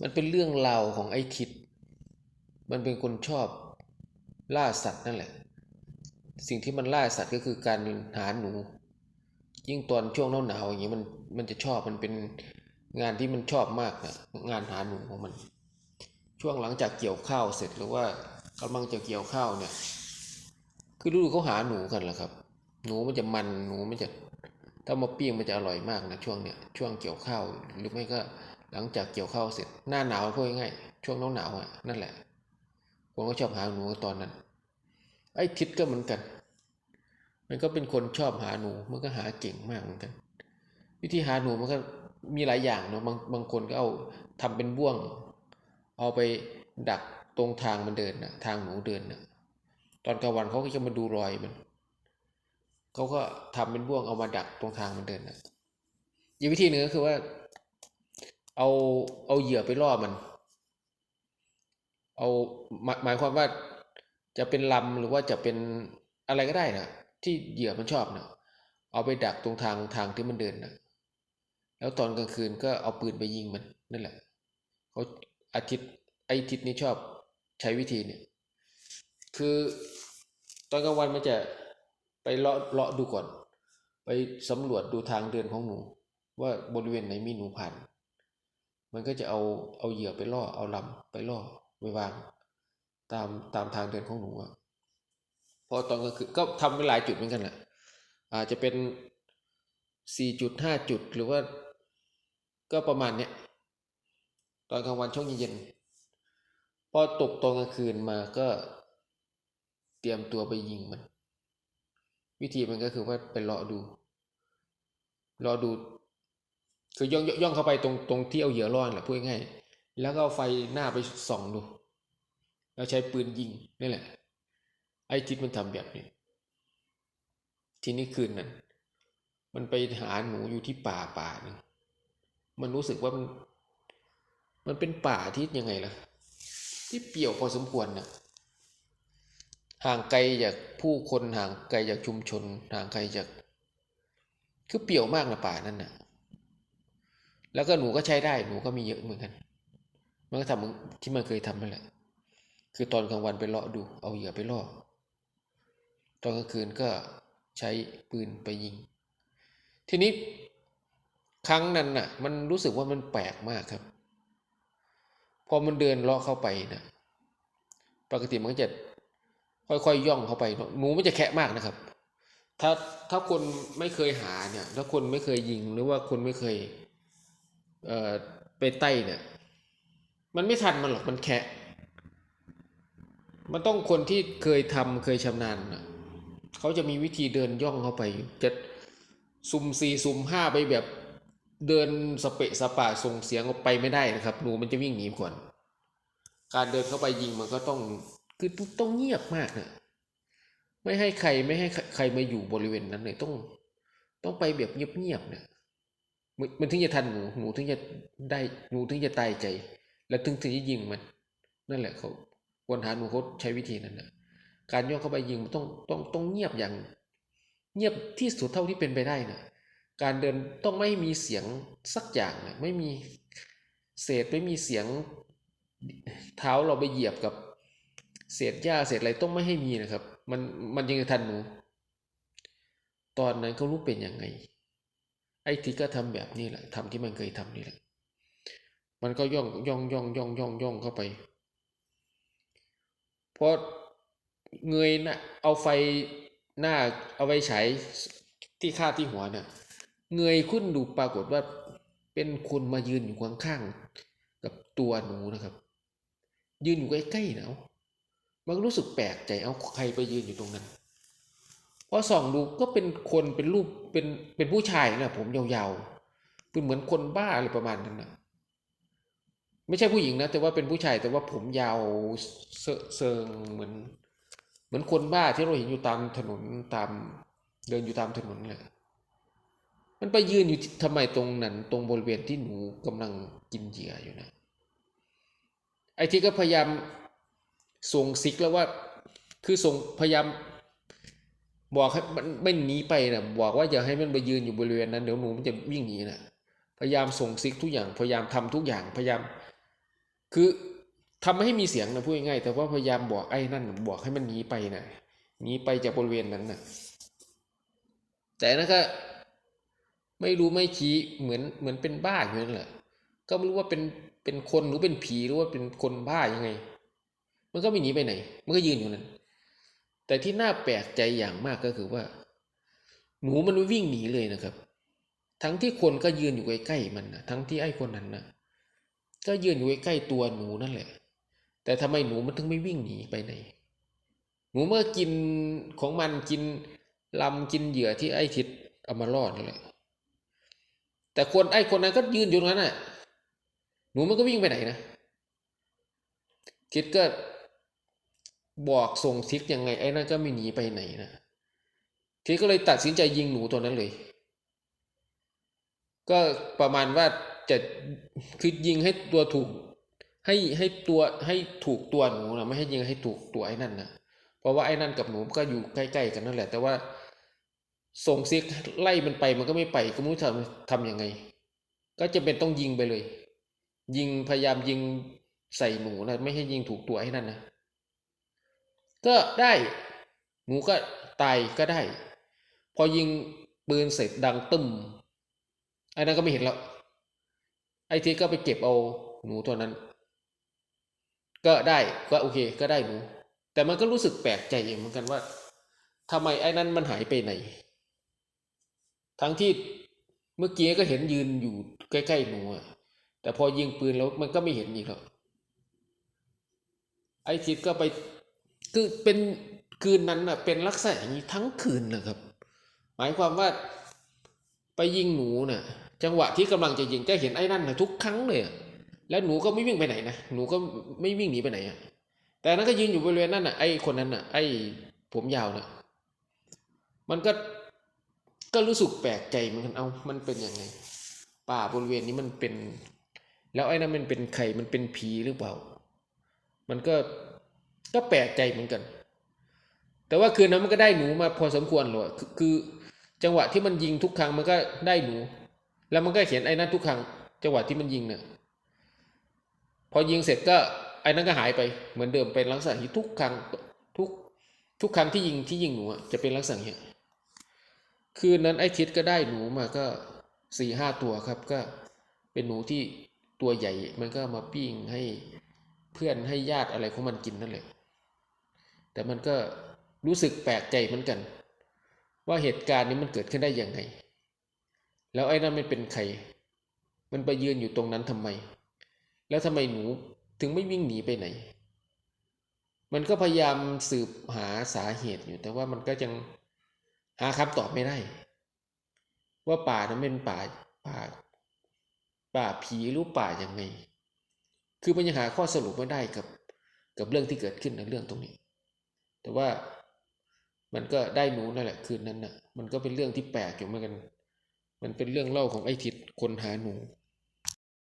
มันเป็นเรื่องราวของไอ้ทิศมันเป็นคนชอบล่าสัตว์นั่นแหละ สิ่งที่มันล่าสัตว์ก็คือการหาหนู ยิ่งตอนช่วงหนาวๆอย่างนี้มันมันจะชอบมันเป็นงานที่มันชอบมากนะงานหาหนูของมัน ช่วงหลังจากเกี่ยวข้าวเสร็จหรือว่ากำลังจะเกี่ยวข้าวเนี่ย คือฤดูเขาหาหนูกันแหละครับ หนูมันจะมันหนูมันจะถ้ามาปิ้งมันจะอร่อยมากนะช่วงเนี้ยช่วงเกี่ยวข้าวหรือไม่ก็ หลังจากเกี่ยวข้าวเสร็จหน้าหนาวพูดง่ายช่วงหนาวหนาวอะนั่นแหละผมก็ชอบหาหนูตอนนั้น ไอ้ทิศก็เหมือนกัน มันก็เป็นคนชอบหาหนูมันก็หาเก่งมากเหมือนกัน วิธีหาหนูมันก็มีหลายอย่างเนาะบางบางคนก็เอาทำเป็นบ่วง เอาไปดักตรงทางมันเดินนะทางหนูเดินนะตอนกลางวันเขาก็จะมาดูรอยมันเขาก็ทำเป็นบ่วงเอามาดักตรงทางมันเดินนะอีกวิธีหนึ่งก็คือว่า เอาเอาเหยื่อไปล่อมัน เอาหมายหมายความว่าจะเป็นลำหรือว่าจะเป็นอะไรก็ได้นะที่เหยื่อมันชอบนะเอาไปดักตรงทางทางที่มันเดินนะแล้วตอนกลางคืนก็เอาปืนไปยิงมันนั่นแหละเขาอาทิตย์ไออาทิตย์นี้ชอบใช้วิธีเนี่ย คือตอนกลางวันมันจะไปเลาะเลาะดูก่อน ไปสำรวจดูทางเดินของหนู ว่าบริเวณไหนมีหนูผ่าน มันก็จะเอาเอาเหยื่อไปล่อเอาลำไปล่อไปวาง ตามตามทางเดินของหนูอะพอตอนกลางคืนก็ทำไปหลายจุดเหมือนกันแหละอาจจะเป็นสี่จุดห้าจุดหรือว่าก็ประมาณเนี้ยตอนกลางวันช่วงเย็นๆพอตกตอนกลางคืนมาก็เตรียมตัวไปยิงมัน วิธีมันก็คือว่าไปเลาะดูรอดู คือย่องย่องเข้าไปตรงตรงที่เอาเหยื่อล่อนแหละพูดง่ายๆแล้วก็เอาไฟหน้าไปส่องดู แล้วใช้ปืนยิงนี่แหละ ไอ้ทิศมันทำแบบนี้ ทีนี้คืนนั้น มันไปหาหนูอยู่ที่ป่าป่านึงมันรู้สึกว่ามัน มันเป็นป่าที่ยังไงล่ะ ที่เปี่ยวพอสมควรนะห่างไกลจากผู้คนห่างไกลจากชุมชน ห่างไกลจาก คือเปี่ยวมากนะป่านั่นน่ะ แล้วก็หนูก็ใช้ได้หนูก็มีเยอะเหมือนกัน มันก็ทำเหมือนที่มันเคยทำนั่นแหละ คือตอนกลางวันไปเลาะดู เอาเหยื่อไปล่อ ตอนกลางคืนก็ใช้ปืนไปยิง ทีนี้ครั้งนั้นน่ะ มันรู้สึกว่ามันแปลกมากครับ พอมันเดินเลาะเข้าไปนะปกติมันก็จะค่อยๆย่องเข้าไปหนูมันจะแคะมากนะครับ ถ้าถ้าคนไม่เคยหาเนี่ย ถ้าคนไม่เคยยิงหรือว่าคนไม่เคย เอ่อไปใต้เนี่ย มันไม่ทันมันหรอกมันแคะมันต้องคนที่เคยทำเคยชำนาญนะเขาจะมีวิธีเดินย่องเข้าไป จะซุ่มสี่ซุ่มห้าไปแบบเดินสเปะสปะส่งเสียงออกไปไม่ได้นะครับหนูมันจะวิ่งหนีก่อน การเดินเข้าไปยิงมันก็ต้องคือต้องเงียบมากนะไม่ให้ใครไม่ให้ใครมาอยู่บริเวณนั้นเลยต้อง ต้องไปแบบเงียบๆเนี่ย มันมันถึงจะทันหนูหนูถึงจะได้หนูถึงจะตายใจ แล้วถึงถึงจะยิงมัน นั่นแหละเขาคนหาหนูเขาใช้วิธีนั้นนะการย่องเข้าไปยิงมันต้องต้องต้องเงียบอย่าง เงียบที่สุดเท่าที่เป็นไปได้นะการเดินต้องไม่มีเสียงสักอย่างนะไม่มีเศษไม่มีเสียงเท้าเราไปเหยียบกับ เศษหญ้าเศษอะไรต้องไม่ให้มีนะครับ มันมันยังทันหนู ตอนนั้นเขารู้เป็นยังไง ไอ้ที่ก็ทำแบบนี้แหละทำที่มันเคยทำนี่แหละ มันก็ย่องย่องย่องย่องย่องย่องเข้าไปพอเงยหนะเอาไฟหน้าเอาไว้ฉายที่คาดที่หัวเนี่ยเงยขึ้นดูปรากฏว่าเป็นคนมายืนอยู่ข้างๆกับตัวหนูนะครับ ยืนอยู่ใกล้ๆนะเอามันรู้สึกแปลกใจเอาใครไปยืนอยู่ตรงนั้น พอส่องดูก็เป็นคนเป็นรูปเป็นเป็นผู้ชายนะผมยาวๆเป็นเหมือนคนบ้าอะไรประมาณนั้นนะไม่ใช่ผู้หญิงนะ แต่ว่าเป็นผู้ชายแต่ว่าผมยาวเซิงเหมือน เหมือนคนบ้าที่เราเห็นอยู่ตามถนนตามเดินอยู่ตามถนนเลยมันไปยืนอยู่ทำไมตรงนั้น ตรงบริเวณที่หนูกำลังกินเหยื่ออยู่นะไอ้ที่ก็พยายามส่งซิกแล้วว่า คือส่งพยายาม บอกให้มันไม่หนีไปนะบอกว่าอย่าให้มันไปยืนอยู่บริเวณนั้นเดี๋ยวหนูมันจะวิ่งหนีนะพยายามส่งซิกทุกอย่างพยายามทำทุกอย่างพยายาม คือทำให้มีเสียงนะพูดง่ายๆแต่ว่าพยายามบอกไอ้นั่นบอกให้มันหนีไปนะหนีไปจากบริเวณนั้นนะแต่นั่นก็ไม่รู้ไม่ชี้เหมือนเหมือนเป็นบ้าอยู่นั่นแหละก็ไม่รู้ว่าเป็นเป็นคนหรือเป็นผีหรือว่าเป็นคนบ้ายังไง มันก็ไม่หนีไปไหน มันก็ยืนอยู่นั้น แต่ที่น่าแปลกใจอย่างมากก็คือว่า หนูมันไม่วิ่งหนีเลยนะครับ ทั้งที่คนก็ยืนอยู่ใกล้ๆมันนะทั้งที่ไอ้คนนั้นนะก็ยืนอยู่ใกล้ๆตัวหนูนั่นแหละ แต่ทำไมหนูมันถึงไม่วิ่งหนีไปไหน หนูเมื่อกินของมันกินลำกินเหยื่อที่ไอ้ทิศเอามาล่อนั่นแหละแต่คนไอ้คนนั้นก็ยืนอยู่ตรงนั้นน่ะ หนูมันก็วิ่งไปไหนนะทิศก็ บอกส่งทิศยังไงไอ้นั่นก็ไม่หนีไปไหนนะทิศก็เลยตัดสินใจยิงหนูตัวนั้นเลย ก็ประมาณว่าจะคือยิงให้ตัวถูก ให้ให้ตัวให้ถูกตัวหนูนะไม่ให้ยิงให้ถูกตัวไอ้นั่นนะเพราะว่าไอ้นั่นกับหนูก็อยู่ใกล้ๆกันนั่นแหละ แต่ว่าส่งซิกไล่มันไปมันก็ไม่ไปก็ไม่รู้ทำทำยังไง ก็จะเป็นต้องยิงไปเลย ยิงพยายามยิงใส่หนูนะไม่ให้ยิงถูกตัวไอ้นั่นนะ ก็ได้หนูก็ตายก็ได้ พอยิงปืนเสร็จดังตึมไอ้นั่นก็ไม่เห็นแล้ว ไอ้ทีก็ไปเก็บเอาหนูตัวนั้น ก็ได้ก็โอเค ก็ได้หนู แต่มันก็รู้สึกแปลกใจเหมือนกันว่าทำไมไอ้นั้นมันหายไปไหน ทั้งที่เมื่อกี้ก็เห็นยืนอยู่ใกล้ๆหนูอะแต่พอยิงปืนแล้วมันก็ไม่เห็นอีกแล้วไอ้ทิศก็ไป คือเป็นคืนนั้นน่ะเป็นลักษณะอย่างนี้ทั้งคืนนะครับ หมายความว่าไปยิงหนูน่ะ จังหวะที่กำลังจะยิงจะเห็นไอ้นั่นนะทุกครั้งเลยแล้วหนูก็ไม่วิ่งไปไหนนะหนูก็ไม่วิ่งหนีไปไหนอะแต่นั้นก็ยืนอยู่บริเวณนั้นน่ะไอ้คนนั้นน่ะ ไอ้ผมยาวน่ะมันก็ก็รู้สึกแปลกใจเหมือนกันเอามันเป็นยังไง ป่าบริเวณนี้มันเป็น แล้วไอ้นั้นมันเป็นใครมันเป็นผีหรือเปล่า มันก็ ก็แปลกใจเหมือนกัน แต่ว่าคืนนั้นมันก็ได้หนูมาพอสมควรเลยอคือจังหวะที่มันยิงทุกครั้งมันก็ได้หนู แล้วมันก็เขียนไอ้นั้นทุกครั้ง จังหวะที่มันยิงเนี่ยพอยิงเสร็จก็ไอ้นั้นก็หายไปเหมือนเดิมเป็นลักษณะที่ทุกครั้งทุกทุกครั้งที่ยิงที่ยิงหนูจะเป็นลักษณะเนี้ยคืนนั้นไอ้ทิศก็ได้หนูมาก็สี่ห้าตัวครับ ก็เป็นหนูที่ตัวใหญ่ มันก็มาปิ้งให้เพื่อนให้ญาติอะไรของมันกินนั่นแหละ แต่มันก็รู้สึกแปลกใจเหมือนกัน ว่าเหตุการณ์นี้มันเกิดขึ้นได้ยังไง แล้วไอ้นั่นมันเป็นใคร มันไปยืนอยู่ตรงนั้นทำไม แล้วทำไมหนูถึงไม่วิ่งหนีไปไหน มันก็พยายามสืบหาสาเหตุอยู่ แต่ว่ามันก็ยังหาคำตอบไม่ได้ ว่าป่านั้นเป็นป่าป่า ป่าผีหรือป่ายังไง คือมันยังหาข้อสรุปไม่ได้กับกับเรื่องที่เกิดขึ้นในเรื่องตรงนี้ แต่ว่ามันก็ได้หนูนั่นแหละคืนนั้นน่ะ มันก็เป็นเรื่องที่แปลกอยู่เหมือนกัน มันเป็นเรื่องเล่าของไอ้ทิศคนหาหนู